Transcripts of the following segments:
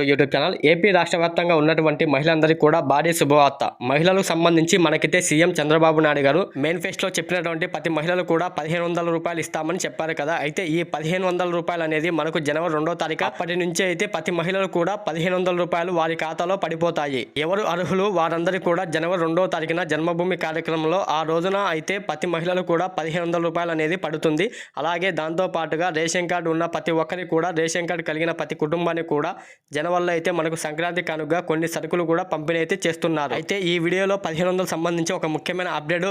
YouTube channel. AP రాష్ట్ర వ్యాప్తంగా ఉన్నటువంటి మహిళలందరికీ కూడా భారీ శుభవార్త. మహిళలకు సంబంధించి మనకైతే సీఎం చంద్రబాబు నాయుడు గారు మేనిఫెస్టోలో చెప్పినటువంటి ప్రతి మహిళలు కూడా పదిహేను వందల రూపాయలు ఇస్తామని చెప్పారు కదా. అయితే ఈ పదిహేను వందల రూపాయలు అనేది మనకు జనవరి రెండో తారీఖు అప్పటి నుంచి అయితే ప్రతి మహిళలు కూడా పదిహేను వందల రూపాయలు వారి ఖాతాలో పడిపోతాయి. ఎవరు అర్హులు వారందరికీ కూడా జనవరి రెండో తారీఖున జన్మభూమి కార్యక్రమంలో ఆ రోజున అయితే ప్రతి మహిళలు కూడా పదిహేను వందల రూపాయలు అనేది పడుతుంది. అలాగే దాంతో పాటుగా రేషన్ కార్డు ఉన్న ప్రతి ఒక్కరికి కూడా రేషన్ కార్డు కలిగిన ప్రతి కుటుంబానికి కూడా జనవరిలో అయితే మనకు సంక్రాంతి కానుగా కొన్ని సరుకులు కూడా పంపిణీ అయితే చేస్తున్నారు. అయితే ఈ వీడియోలో పదిహేను సంబంధించి ఒక ముఖ్యమైన అప్డేట్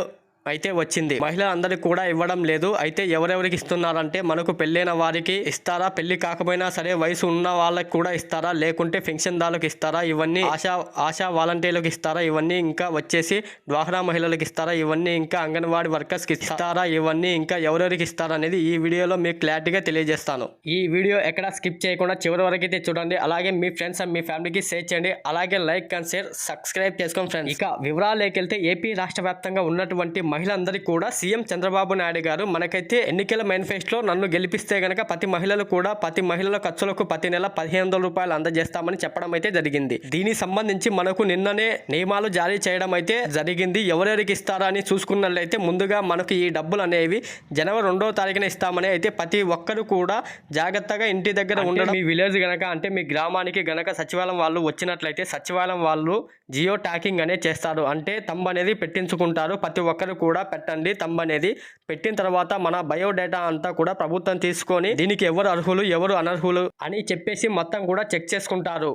అయితే వచ్చింది. మహిళలందరికీ కూడా ఇవ్వడం లేదు. అయితే ఎవరెవరికి ఇస్తున్నారంటే మనకు పెళ్ళైన వారికి ఇస్తారా? పెళ్ళి కాకపోయినా సరే వయసు ఉన్న వాళ్ళకి కూడా ఇస్తారా? లేకుంటే పెన్షన్దారులకు ఇస్తారా? ఇవన్నీ ఆశా ఆశా వాలంటీర్లకు ఇస్తారా? ఇవన్నీ ఇంకా వచ్చేసి డ్వాక్రా మహిళలకు ఇస్తారా? ఇవన్నీ ఇంకా అంగన్వాడీ వర్కర్స్కి ఇస్తారా? ఇవన్నీ ఇంకా ఎవరెవరికి ఇస్తారా? అనేది ఈ వీడియోలో మీకు క్లారిటీగా తెలియజేస్తాను. ఈ వీడియో ఎక్కడ స్కిప్ చేయకుండా చివరి వరకు అయితే చూడండి. అలాగే మీ ఫ్రెండ్స్ అండ్ మీ ఫ్యామిలీకి షేర్ చేయండి. అలాగే లైక్ అండ్ షేర్ సబ్స్క్రైబ్ చేసుకోండి ఫ్రెండ్స్. ఇక వివరాలకి వెళ్తే ఏపీ రాష్ట్ర వ్యాప్తంగా ఉన్నటువంటి మహిళలందరికీ కూడా సీఎం చంద్రబాబు నాయుడు గారు మనకైతే ఎన్నికల మేనిఫెస్టోలో నన్ను గెలిపిస్తే గనక ప్రతి మహిళలు కూడా ప్రతి మహిళల ఖర్చులకు ప్రతి నెల పదిహేను వందల రూపాయలు అందజేస్తామని చెప్పడం అయితే జరిగింది. దీనికి సంబంధించి మనకు నిన్ననే నియమాలు జారీ చేయడం అయితే జరిగింది. ఎవరెవరికి ఇస్తారా అని చూసుకున్నట్లయితే ముందుగా మనకు ఈ డబ్బులు అనేవి జనవరి రెండో తారీఖున ఇస్తామని అయితే ప్రతి ఒక్కరు కూడా జాగ్రత్తగా ఇంటి దగ్గర ఉండడం మీ విలేజ్ గనక అంటే మీ గ్రామానికి గనక సచివాలయం వాళ్ళు వచ్చినట్లయితే సచివాలయం వాళ్ళు జియో ట్యాకింగ్ అనేది చేస్తారు. అంటే తంబ్ అనేది పెట్టించుకుంటారు. ప్రతి ఒక్కరు కూడా పెట్టండి. తంబ్ అనేది పెట్టిన తర్వాత మన బయోడేటా అంతా కూడా ప్రభుత్వం తీసుకొని దీనికి ఎవరు అర్హులు ఎవరు అనర్హులు అని చెప్పేసి మొత్తం కూడా చెక్ చేసుకుంటారు.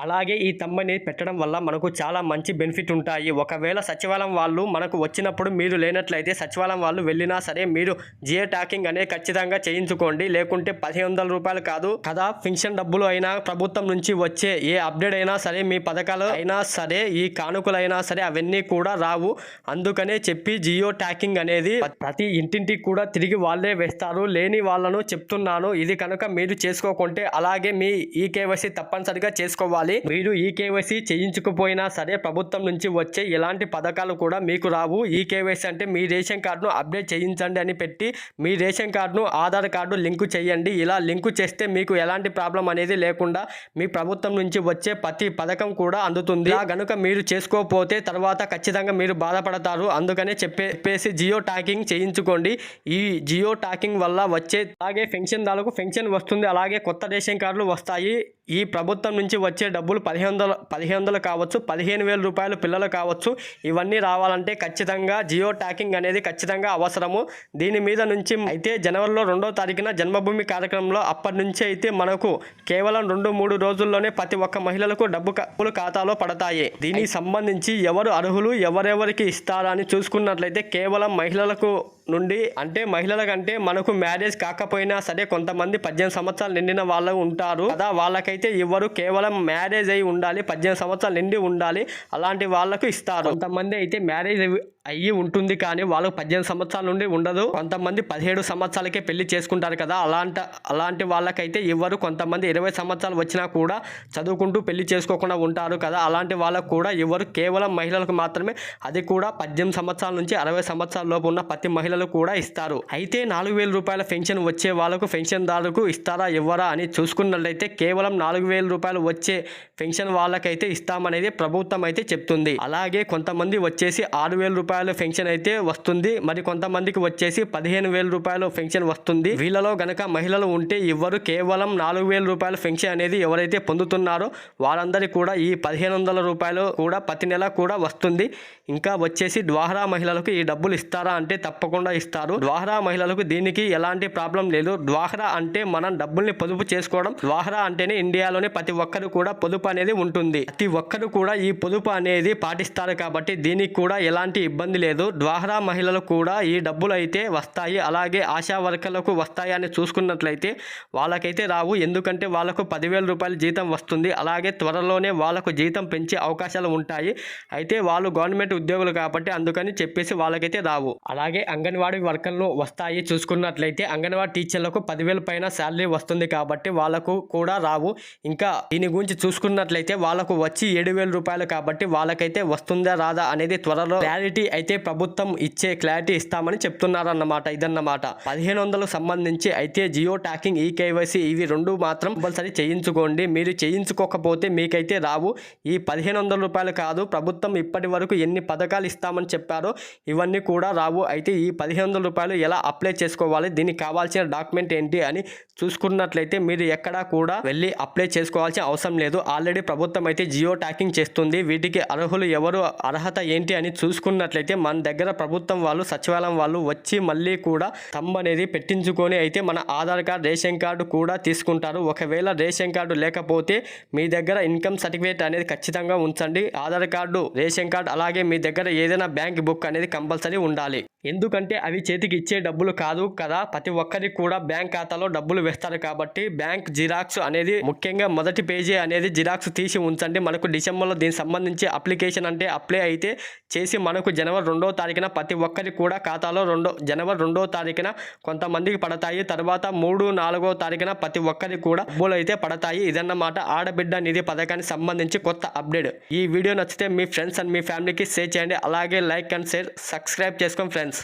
అలాగే ఈ తమ్మని పెట్టడం వల్ల మనకు చాలా మంచి బెనిఫిట్ ఉంటాయి. ఒకవేళ సచివాలయం వాళ్ళు మనకు వచ్చినప్పుడు మీరు లేనట్లయితే సచివాలయం వాళ్ళు వెళ్ళినా సరే మీరు జియో ట్యాకింగ్ అనేది ఖచ్చితంగా చేయించుకోండి. లేకుంటే పదిహేను వందల రూపాయలు కాదు. కదా? పెన్షన్ డబ్బులు అయినా ప్రభుత్వం నుంచి వచ్చే ఏ అప్డేట్ అయినా సరే మీ పథకాలు అయినా సరే ఈ కానుకలైనా సరే అవన్నీ కూడా రావు. అందుకనే చెప్పి జియో ట్యాకింగ్ అనేది ప్రతి ఇంటింటికి కూడా తిరిగి వాళ్ళే వేస్తారు. లేని వాళ్ళను చెప్తున్నాను. ఇది కనుక మీరు చేసుకోకుంటే అలాగే మీ ఈ కేవైసీ తప్పనిసరిగా చేసుకోవాలి. మీరు ఈ కేవైసీ చేయించకపోయినా సరే ప్రభుత్వం నుంచి వచ్చే ఎలాంటి పథకాలు కూడా మీకు రావు. ఈ కేవైసీ అంటే మీ రేషన్ కార్డును అప్డేట్ చేయించండి అని పెట్టి మీ రేషన్ కార్డును ఆధార్ కార్డు లింకు చేయండి. ఇలా లింకు చేస్తే మీకు ఎలాంటి ప్రాబ్లం అనేది లేకుండా మీ ప్రభుత్వం నుంచి వచ్చే ప్రతి పథకం కూడా అందుతుంది. ఇలా గనుక మీరు చేసుకోకపోతే తర్వాత ఖచ్చితంగా మీరు బాధపడతారు. అందుకనే చెప్పేసి జియో ట్యాకింగ్ చేయించుకోండి. ఈ జియో ట్యాకింగ్ వల్ల వచ్చే అలాగే పెన్షన్దారులకు పెన్షన్ వస్తుంది. అలాగే కొత్త రేషన్ కార్డులు వస్తాయి. ఈ ప్రభుత్వం నుంచి వచ్చే డబ్బులు పదిహేను వందలు పదిహేను వందలు కావచ్చు పదిహేను వేల రూపాయలు పిల్లలు కావచ్చు ఇవన్నీ రావాలంటే ఖచ్చితంగా జియో ట్యాకింగ్ అనేది ఖచ్చితంగా అవసరము. దీని మీద నుంచి అయితే జనవరిలో రెండో తారీఖున జన్మభూమి కార్యక్రమంలో అప్పటి నుంచి అయితే మనకు కేవలం రెండు మూడు రోజుల్లోనే ప్రతి ఒక్క మహిళలకు డబ్బు డబ్బులు ఖాతాలో పడతాయి. దీనికి సంబంధించి ఎవరు అర్హులు ఎవరెవరికి ఇస్తారా అని చూసుకున్నట్లయితే కేవలం మహిళలకు నుండి అంటే మహిళల కంటే మనకు మ్యారేజ్ కాకపోయినా సరే కొంతమంది పద్దెనిమిది సంవత్సరాలు నిండిన వాళ్ళు ఉంటారు. కదా వాళ్ళకైతే ఇవ్వరు కేవలం మ్యారేజ్ అయి ఉండాలి పద్దెనిమిది సంవత్సరాలు నిండి ఉండాలి అలాంటి వాళ్ళకు ఇస్తారు. కొంతమంది అయితే మ్యారేజ్ అయ్యి ఉంటుంది కానీ వాళ్ళకు పద్దెనిమిది సంవత్సరాల నుండి ఉండదు. కొంతమంది పదిహేడు సంవత్సరాలకే పెళ్ళి చేసుకుంటారు కదా అలాంటి అలాంటి వాళ్ళకైతే ఇవ్వరు కొంతమంది ఇరవై సంవత్సరాలు వచ్చినా కూడా చదువుకుంటూ పెళ్ళి చేసుకోకుండా ఉంటారు కదా అలాంటి వాళ్ళకు కూడా ఇవ్వరు కేవలం మహిళలకు మాత్రమే అది కూడా పద్దెనిమిది సంవత్సరాల నుంచి అరవై సంవత్సరాల లోపు ఉన్న ప్రతి మహిళలు కూడా ఇస్తారు. అయితే నాలుగు వేల రూపాయల పెన్షన్ వచ్చే వాళ్ళకు పెన్షన్దారులకు ఇస్తారా ఇవ్వరా అని చూసుకున్నట్లయితే కేవలం నాలుగు వేల రూపాయలు వచ్చే పెన్షన్ వాళ్ళకైతే ఇస్తామనేది ప్రభుత్వం అయితే చెప్తుంది. అలాగే కొంతమంది వచ్చేసి ఆరు వేల రూపాయల పెన్షన్ అయితే వస్తుంది. మరి కొంతమందికి వచ్చేసి పదిహేను వేల రూపాయల పెన్షన్ వస్తుంది. వీళ్ళలో గనక మహిళలు ఉంటే ఇవ్వరు. కేవలం నాలుగు వేల రూపాయల పెన్షన్ అనేది ఎవరైతే పొందుతున్నారో వారందరికీ కూడా ఈ పదిహేను వందల రూపాయలు కూడా ప్రతి నెల కూడా వస్తుంది. ఇంకా వచ్చేసి డ్వాహరా మహిళలకు ఈ డబ్బులు ఇస్తారా అంటే తప్పకుండా ఇస్తారు. డ్వాహరా మహిళలకు దీనికి ఎలాంటి ప్రాబ్లం లేదు. డ్వాహరా అంటే మనం డబ్బుల్ని పొదుపు చేసుకోవడం. డ్వాహరా అంటేనే ఇండియాలోనే ప్రతి ఒక్కరు కూడా పొదుపు అనేది ఉంటుంది. ప్రతి ఒక్కరు కూడా ఈ పొదుపు అనేది పాటిస్తారు కాబట్టి దీనికి కూడా ఎలాంటి ఇబ్బంది లేదు. డ్వాహరా మహిళలు కూడా ఈ డబ్బులు అయితే వస్తాయి. అలాగే ఆశా వర్కర్లకు వస్తాయి అని చూసుకున్నట్లయితే వాళ్ళకైతే రావు. ఎందుకంటే వాళ్ళకు పదివేల రూపాయల జీతం వస్తుంది. అలాగే త్వరలోనే వాళ్ళకు జీతం పెంచే అవకాశాలు ఉంటాయి. అయితే వాళ్ళు గవర్నమెంట్ ఉద్యోగులు కాబట్టి అందుకని చెప్పేసి వాళ్ళకైతే రావు. అలాగే అంగన్వాడీ వర్కర్లు వస్తాయి. చూసుకున్నట్లయితే అంగన్వాడీ టీచర్లకు పదివేల పైన శాలరీ వస్తుంది కాబట్టి వాళ్ళకు కూడా రావు. ఇంకా దీని గురించి చూసుకున్నట్లయితే వాళ్ళకు వచ్చి ఏడు వేల రూపాయలు కాబట్టి వాళ్ళకైతే వస్తుందా రాదా అనేది త్వరలో క్లారిటీ అయితే ప్రభుత్వం ఇచ్చే క్లారిటీ ఇస్తామని చెప్తున్నారన్నమాట ఇదన్నమాట. పదిహేను వందలకు సంబంధించి అయితే జియో ట్యాకింగ్ ఈ కేవైసీ ఇవి రెండు మాత్రం కంపల్సరీ చేయించుకోండి. మీరు చేయించుకోకపోతే మీకైతే రావు. ఈ పదిహేను వందల రూపాయలు కాదు ప్రభుత్వం ఇప్పటి వరకు ఎన్ని పథకాలు ఇస్తామని చెప్పారో ఇవన్నీ కూడా రావు. అయితే ఈ పదిహేను వందల రూపాయలు ఎలా అప్లై చేసుకోవాలి దీనికి కావాల్సిన డాక్యుమెంట్ ఏంటి అని చూసుకున్నట్లయితే మీరు ఎక్కడా కూడా వెళ్ళి అప్లై చేసుకోవాల్సిన అవసరం లేదు. ఆల్రెడీ ప్రభుత్వం అయితే జియో ట్యాకింగ్ చేస్తుంది. వీటికి అర్హులు ఎవరు అర్హత ఏంటి అని చూసుకున్నట్లయితే మన దగ్గర ప్రభుత్వం వాళ్ళు సచివాలయం వాళ్ళు వచ్చి మళ్ళీ కూడా తమ్ అనేది పెట్టించుకొని అయితే మన ఆధార్ కార్డ్ రేషన్ కార్డు కూడా తీసుకుంటారు. ఒకవేళ రేషన్ కార్డు లేకపోతే మీ దగ్గర ఇన్కమ్ సర్టిఫికేట్ అనేది ఖచ్చితంగా ఉంచండి. ఆధార్ కార్డు రేషన్ కార్డు అలాగే మీ దగ్గర ఏదైనా బ్యాంక్ బుక్ అనేది కంపల్సరీ ఉండాలి. ఎందుకంటే ఎందుకంటే అవి చేతికి ఇచ్చే డబ్బులు కాదు కదా. ప్రతి ఒక్కరికి కూడా బ్యాంక్ ఖాతాలో డబ్బులు వేస్తారు కాబట్టి బ్యాంక్ జిరాక్స్ అనేది ముఖ్యంగా మొదటి పేజీ అనేది జిరాక్స్ తీసి ఉంచండి. మనకు డిసెంబర్లో దీనికి సంబంధించి అప్లికేషన్ అంటే అప్లై అయితే చేసి మనకు జనవరి రెండో తారీఖున ప్రతి ఒక్కరికి కూడా ఖాతాలో రెండో జనవరి రెండో తారీఖున కొంతమందికి పడతాయి. తర్వాత మూడు నాలుగో తారీఖున ప్రతి ఒక్కరికి కూడా డబ్బులు అయితే పడతాయి. ఇదన్నమాట ఆడబిడ్డ నిధి పథకానికి సంబంధించి కొత్త అప్డేట్. ఈ వీడియో నచ్చితే మీ ఫ్రెండ్స్ అండ్ మీ ఫ్యామిలీకి షేర్ చేయండి. అలాగే లైక్ అండ్ షేర్ సబ్స్క్రైబ్ చేసుకోండి ఫ్రెండ్స్.